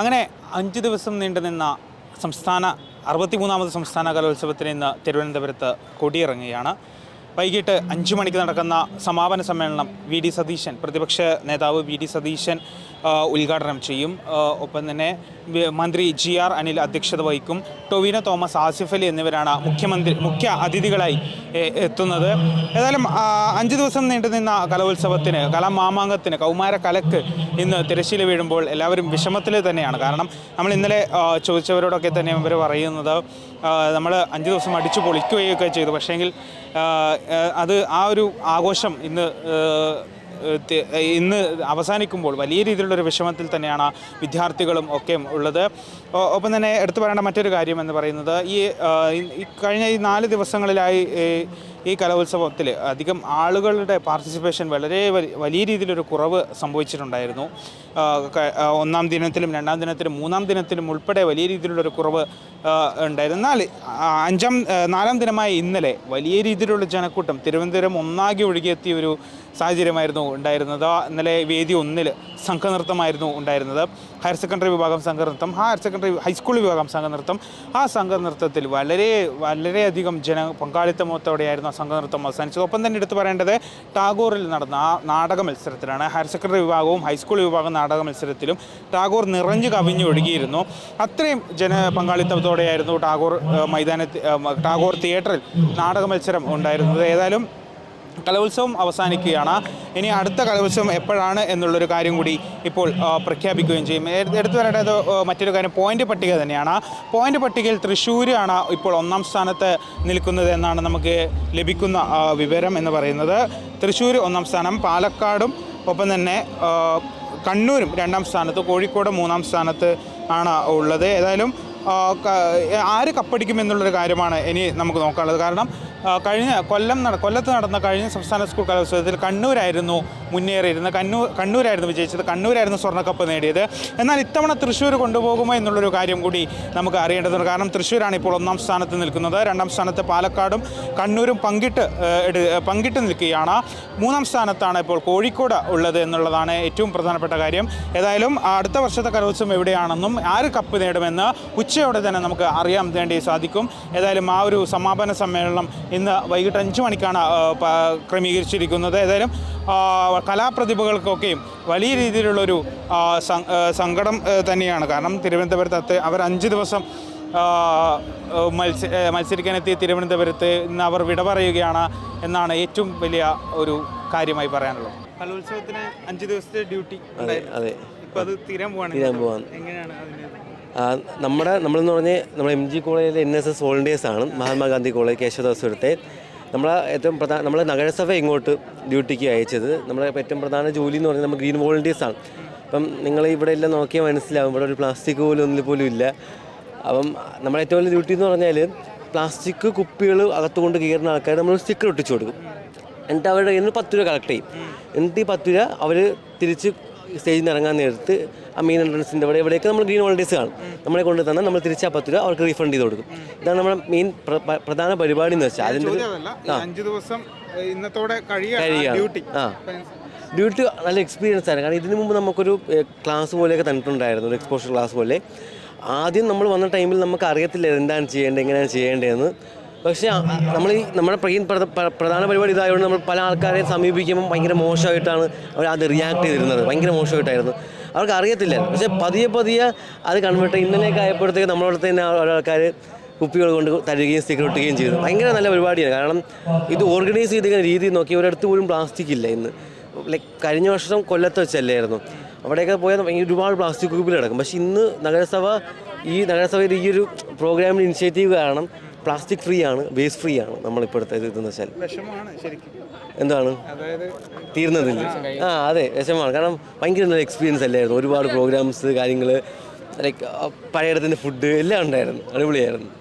അങ്ങനെ അഞ്ച് ദിവസം നീണ്ടുനിന്ന സംസ്ഥാന അറുപത്തിമൂന്നാമത് സംസ്ഥാന കലോത്സവത്തിന് ഇന്ന് തിരുവനന്തപുരത്ത് കൊടിയിറങ്ങുകയാണ്. വൈകിട്ട് അഞ്ച് മണിക്ക് നടക്കുന്ന സമാപന സമ്മേളനം വി ഡി സതീശൻ പ്രതിപക്ഷ നേതാവ് വി ഡി സതീശൻ ഉദ്ഘാടനം ചെയ്യും. ഒപ്പം തന്നെ മന്ത്രി ജി ആർ അനിൽ അധ്യക്ഷത വഹിക്കും. ടൊവിനോ തോമസ് ആസിഫ് അലി എന്നിവരാണ് മുഖ്യമന്ത്രി മുഖ്യ അതിഥികളായി എത്തുന്നത്. ഏതായാലും അഞ്ച് ദിവസം നീണ്ടുനിന്ന കലോത്സവത്തിന് കലാമാമാങ്കത്തിന് കൗമാര കലക്ക് ഇന്ന് തിരശ്ശീല വീഴുമ്പോൾ എല്ലാവരും വിഷമത്തിൽ തന്നെയാണ്. കാരണം നമ്മൾ ഇന്നലെ ചോദിച്ചവരോടൊക്കെ തന്നെ ഇവർ പറയുന്നത് നമ്മൾ അഞ്ച് ദിവസം അടിച്ചു പൊളിക്കുകയൊക്കെ ചെയ്തു. പക്ഷേങ്കിൽ അത് ആ ഒരു ആഘോഷം ഇന്ന് ഇന്ന് അവസാനിക്കുമ്പോൾ വലിയ രീതിയിലുള്ളൊരു വിഷമത്തിൽ തന്നെയാണ് വിദ്യാർത്ഥികളും ഒക്കെ ഉള്ളത്. ഒപ്പം തന്നെ എടുത്തു പറയേണ്ട മറ്റൊരു കാര്യം എന്ന് പറയുന്നത് ഈ കഴിഞ്ഞ ഈ നാല് ദിവസങ്ങളിലായി ഈ കലോത്സവത്തിൽ അധികം ആളുകളുടെ പാർട്ടിസിപ്പേഷൻ വളരെ വലിയ രീതിയിലൊരു കുറവ് സംഭവിച്ചിട്ടുണ്ടായിരുന്നു. ഒന്നാം ദിനത്തിലും രണ്ടാം ദിനത്തിലും മൂന്നാം ദിനത്തിലും ഉൾപ്പെടെ വലിയ രീതിയിലുള്ളൊരു കുറവ് ഉണ്ടായിരുന്നു. എന്നാൽ അഞ്ചാം നാലാം ദിനമായ ഇന്നലെ വലിയ രീതിയിലുള്ള ജനക്കൂട്ടം തിരുവനന്തപുരം ഒന്നാകെ ഒഴുകിയെത്തിയ ഒരു സാഹചര്യമായിരുന്നു ഉണ്ടായിരുന്നത്. ഇന്നലെ വേദി ഒന്നിൽ സംഘനൃത്തമായിരുന്നു ഉണ്ടായിരുന്നത്. ഹയർ സെക്കൻഡറി വിഭാഗം സംഘനൃത്തം ഹയർ സെക്കൻഡറി ഹൈസ്കൂൾ വിഭാഗം സംഘനൃത്തം. ആ സംഘനൃത്തത്തിൽ വളരെ വളരെയധികം ജന പങ്കാളിത്തമോത്തോടെയായിരുന്നു സംഘനൃത്തം അവസാനിച്ചത് ഒപ്പം തന്നെ എടുത്തു പറയേണ്ടത് ടാഗോറിൽ നടന്ന ആ നാടക മത്സരത്തിലാണ്. ഹയർ സെക്കൻഡറി വിഭാഗവും ഹൈസ്കൂൾ വിഭാഗം നാടക മത്സരത്തിലും ടാഗോർ നിറഞ്ഞു കവിഞ്ഞു ഒഴുകിയിരുന്നു. അത്രയും ജന പങ്കാളിത്തത്തോടെയായിരുന്നു ടാഗോർ മൈതാനത്തിൽ മൈതാനത്ത് ടാഗോർ തിയേറ്ററിൽ നാടക മത്സരം ഉണ്ടായിരുന്നത്. ഏതായാലും കലോത്സവം അവസാനിക്കുകയാണ്. ഇനി അടുത്ത കലോത്സവം എപ്പോഴാണ് എന്നുള്ളൊരു കാര്യം കൂടി ഇപ്പോൾ പ്രഖ്യാപിക്കുകയും ചെയ്യും. എടുത്തു വരേണ്ടത് മറ്റൊരു കാര്യം പോയിന്റ് പട്ടിക തന്നെയാണ്. പോയിന്റ് പട്ടികയിൽ തൃശ്ശൂരാണ് ഇപ്പോൾ ഒന്നാം സ്ഥാനത്ത് നിൽക്കുന്നത് എന്നാണ് നമുക്ക് ലഭിക്കുന്ന വിവരം എന്ന് പറയുന്നത്. തൃശ്ശൂർ ഒന്നാം സ്ഥാനം പാലക്കാടും ഒപ്പം തന്നെ കണ്ണൂരും രണ്ടാം സ്ഥാനത്ത് കോഴിക്കോട് മൂന്നാം സ്ഥാനത്ത് ആണ് ഉള്ളത്. ഏതായാലും ആര് കപ്പടിക്കും എന്നുള്ളൊരു കാര്യമാണ് ഇനി നമുക്ക് നോക്കാനുള്ളത്. കാരണം കഴിഞ്ഞ കൊല്ലം കൊല്ലത്ത് നടന്ന കഴിഞ്ഞ സംസ്ഥാന സ്കൂൾ കലോത്സവത്തിൽ കണ്ണൂരായിരുന്നു മുന്നേറിയിരുന്നത്. കണ്ണൂർ കണ്ണൂരായിരുന്നു വിജയിച്ചത്. കണ്ണൂരായിരുന്നു സ്വർണക്കപ്പ് നേടിയത്. എന്നാൽ ഇത്തവണ തൃശ്ശൂർ കൊണ്ടുപോകുമോ എന്നുള്ളൊരു കാര്യം കൂടി നമുക്ക് അറിയേണ്ടതുണ്ട്. കാരണം തൃശ്ശൂരാണ് ഇപ്പോൾ ഒന്നാം സ്ഥാനത്ത് നിൽക്കുന്നത്. രണ്ടാം സ്ഥാനത്ത് പാലക്കാടും കണ്ണൂരും പങ്കിട്ട് പങ്കിട്ട് നിൽക്കുകയാണ്. മൂന്നാം സ്ഥാനത്താണ് ഇപ്പോൾ കോഴിക്കോട് ഉള്ളത് എന്നുള്ളതാണ് ഏറ്റവും പ്രധാനപ്പെട്ട കാര്യം. ഏതായാലും അടുത്ത വർഷത്തെ കലോത്സവം എവിടെയാണെന്നും ആര് കപ്പ് നേടുമെന്ന് ഉച്ചയോടെ തന്നെ നമുക്ക് അറിയാൻ വേണ്ടി സാധിക്കും. ഏതായാലും ആ ഒരു സമാപന സമ്മേളനം ഇന്ന് വൈകിട്ട് അഞ്ച് മണിക്കാണ് ക്രമീകരിച്ചിരിക്കുന്നത്. ഏതായാലും കലാപ്രതിഭകൾക്കൊക്കെയും വലിയ രീതിയിലുള്ളൊരു സങ്കടം തന്നെയാണ്. കാരണം തിരുവനന്തപുരത്ത് അത്ര അവർ അഞ്ച് ദിവസം മത്സ മത്സരിക്കാനെത്തിയ തിരുവനന്തപുരത്ത് ഇന്ന് അവർ വിട പറയുകയാണ് എന്നാണ് ഏറ്റവും വലിയ ഒരു കാര്യമായി പറയാനുള്ളത്. കലോത്സവത്തിന് അഞ്ച് ദിവസത്തെ ഡ്യൂട്ടി അതെ അതെ. ഇപ്പോൾ അത് തീരാൻ പോവാണ്. എങ്ങനെയാണ് അതിന് ആ, നമ്മുടെ നമ്മളെന്ന് പറഞ്ഞ് നമ്മൾ എം ജി കോളേജിലെ എൻ എസ് എസ് വോളണ്ടിയേഴ്സ് ആണ് മഹാത്മാഗാന്ധി കോളേജ് കേശവദാസുരത്തെ നമ്മളെ ഏറ്റവും പ്രധാന നമ്മളെ നഗരസഭ ഇങ്ങോട്ട് ഡ്യൂട്ടിക്ക് അയച്ചത്. നമ്മളെ ഏറ്റവും പ്രധാന ജോലി എന്ന് പറഞ്ഞാൽ നമ്മൾ ഗ്രീൻ വോളണ്ടിയേഴ്സ് ആണ്. അപ്പം നിങ്ങൾ ഇവിടെ എല്ലാം നോക്കിയാൽ മനസ്സിലാവും. ഇവിടെ ഒരു പ്ലാസ്റ്റിക് പോലും ഒന്നിൽ പോലും ഇല്ല. അപ്പം നമ്മുടെ ഏറ്റവും വലിയ ഡ്യൂട്ടി എന്ന് പറഞ്ഞാൽ പ്ലാസ്റ്റിക് കുപ്പികൾ അകത്തുകൊണ്ട് കയറുന്ന ആൾക്കാർ നമ്മൾ സ്റ്റിക്കർ ഒട്ടിച്ചു കൊടുക്കും. എന്നിട്ട് അവരുടെ കയ്യിൽ നിന്ന് പത്ത് രൂപ കളക്ട് ചെയ്യും. എന്നിട്ട് ഈ പത്ത് രൂപ അവർ തിരിച്ച് സ്റ്റേജിൽ നിന്ന് ഇറങ്ങാൻ നേരത്ത് ആ മെയിൻ എൻട്രൻസിന്റെ അവിടെ എവിടെയൊക്കെ നമ്മൾ ഗ്രീൻ ഹോളിഡേസ് കാണും. നമ്മളെ കൊണ്ട് തന്നാൽ നമ്മൾ തിരിച്ച് ആ പത്ത് രൂപ അവർക്ക് റീഫണ്ട് ചെയ്ത് കൊടുക്കും. ഇതാണ് നമ്മുടെ മെയിൻ പ്രധാന പരിപാടി എന്ന് വെച്ചാൽ അതിന്റെ അഞ്ച് ദിവസം ഇന്നത്തോടെ. ഡ്യൂട്ടി ആ. ഡ്യൂട്ടി നല്ല എക്സ്പീരിയൻസ് ആയിരുന്നു കാരണം ഇതിനു മുമ്പ് നമുക്കൊരു ക്ലാസ് പോലെയൊക്കെ തന്നിട്ടുണ്ടായിരുന്നു. ഒരു എക്സ്പോഷർ ക്ലാസ് പോലെ. ആദ്യം നമ്മൾ വന്ന ടൈമിൽ നമുക്ക് അറിയത്തില്ല എന്താണ് ചെയ്യേണ്ടത് എങ്ങനെയാണ് ചെയ്യേണ്ടതെന്ന്. പക്ഷേ നമ്മൾ ഈ നമ്മുടെ പ്രധാന പരിപാടി ഇതായതുകൊണ്ട് നമ്മൾ പല ആൾക്കാരെ സമീപിക്കുമ്പോൾ ഭയങ്കര മോശമായിട്ടാണ് അവർ അത് റിയാക്ട് ചെയ്തിരുന്നത്. ഭയങ്കര മോശമായിട്ടായിരുന്നു. അവർക്ക് അറിയത്തില്ല പക്ഷേ പതിയെ പതിയെ അത് കൺവേർട്ട് ഇന്നലെയൊക്കെ ആയപ്പോഴത്തേക്ക് നമ്മളവിടെ തന്നെ ആൾക്കാർ കുപ്പികൾ കൊണ്ട് തരുകയും സ്റ്റിക്കർ ചെയ്തു. ഭയങ്കര നല്ല പരിപാടിയാണ്. കാരണം ഇത് ഓർഗനൈസ് ചെയ്തിരിക്കുന്ന രീതി നോക്കി ഒരിടത്ത് പോലും പ്ലാസ്റ്റിക് ഇല്ല ഇന്ന്. ലൈക്ക് കഴിഞ്ഞ വർഷം കൊല്ലത്ത് വെച്ചല്ലായിരുന്നു. അവിടെയൊക്കെ പോയാൽ ഭയങ്കര ഒരുപാട് പ്ലാസ്റ്റിക് കുപ്പികൾ കിടക്കും. പക്ഷേ ഇന്ന് നഗരസഭ ഈ നഗരസഭയുടെ ഈ ഒരു പ്രോഗ്രാമിന്റെ ഇനിഷ്യേറ്റീവ് കാരണം പ്ലാസ്റ്റിക് ഫ്രീ ആണ് വേസ്റ്റ് ഫ്രീ ആണ് നമ്മളിപ്പോഴത്തെ ഇത് ഇതെന്ന് വെച്ചാൽ. എന്താണ്? തീർന്നതില്ല. ആ അതെ വിഷമമാണ്. കാരണം ഭയങ്കര നല്ല എക്സ്പീരിയൻസ് അല്ലായിരുന്നു. ഒരുപാട് പ്രോഗ്രാംസ് കാര്യങ്ങൾ ലൈക്ക് പഴയടത്തിന്റെ ഫുഡ് എല്ലാം ഉണ്ടായിരുന്നു. അടിപൊളിയായിരുന്നു.